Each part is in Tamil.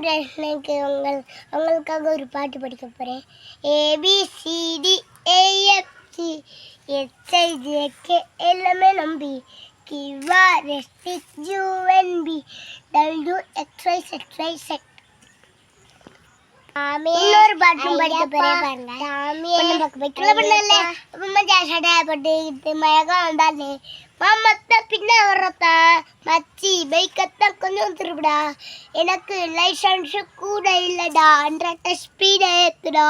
இன்னைக்கு உங்கள் உங்களுக்காக ஒரு பாட்டு படிக்க போகிறேன் ABCD A F C S I J K எல்லாமே நம்பி கிவா rustic U N P W X Y X Y Z இன்னொரு பாட்டும் படிக்க போறேன் பாருங்க. மழகம் வந்தாலே. மாமத்த பின்ன வர்றதா? மச்சி பைக்கத்தான் கொஞ்சம் திருவிடா எனக்கு லைசன்ஸ் கூட இல்லடா. ஹண்ட்ரட் ஸ்பீட் ஏத்துடா.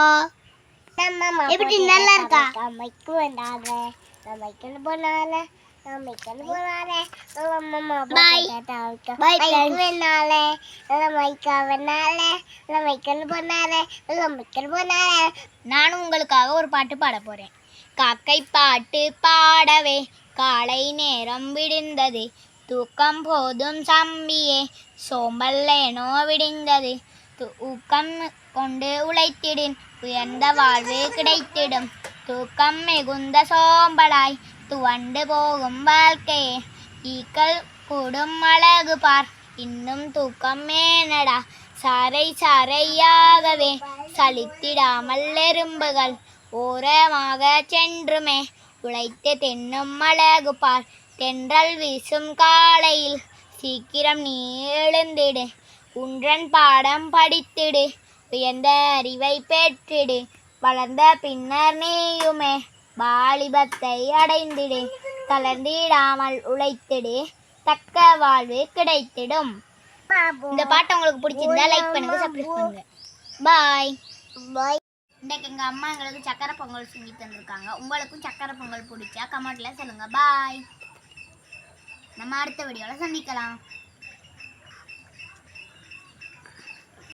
எப்படி நல்லா இருக்கா? மைக்கு போனால போனால மைக்கா வேணால நானும் உங்களுக்காக ஒரு பாட்டு பாட போறேன். காக்கை பாட்டு பாடவே காலை நேரம் விடிந்தது. தூக்கம் போதும் சம்பியே. சோம்பல்லேனோ விடிந்தது. தூக்கம் கொண்டு உழைத்திடின். உயர்ந்த வாழ்வு கிடைத்திடும். தூக்கம் மிகுந்த சோம்பலாய். துவண்டு போகும் வாழ்க்கை. ஈக்கள் கூடும் அழகு பார். இன்னும் தூக்கம் மேனடா சாரை சாரையாகவே சலித்திடாமல் எறும்புகள். ஓரமாக சென்றுமே. உழைத்து தென்னும் அழகு பார். தென்றல் வீசும் காலையில் சீக்கிரம் நீ எழுந்திடு உன்றன் பாடம் படித்திடு. உயர்ந்த அறிவை பெற்றிடு. வளர்ந்த பின்னர் நீயுமே. வாலிபத்தை அடைந்திடு. தளர்ந்திடாமல் உழைத்திடு. தக்க வாழ்வு கிடைத்திடும். இந்த பாட்டு உங்களுக்கு பிடிச்சிருந்தா லைக் பண்ணுங்க சப்ஸ்கிரைப் பண்ணுங்க. பாய் பாய் இன்னைக்கு எங்க அம்மா எங்களுக்கு சக்கரை பொங்கல் செஞ்சு தந்திருக்காங்க. உங்களுக்கும் சக்கரை பொங்கல் பிடிச்சா கமெண்ட்ல சொல்லுங்க. பாய் நம்ம அடுத்த வீடியோல சந்திக்கலாம்.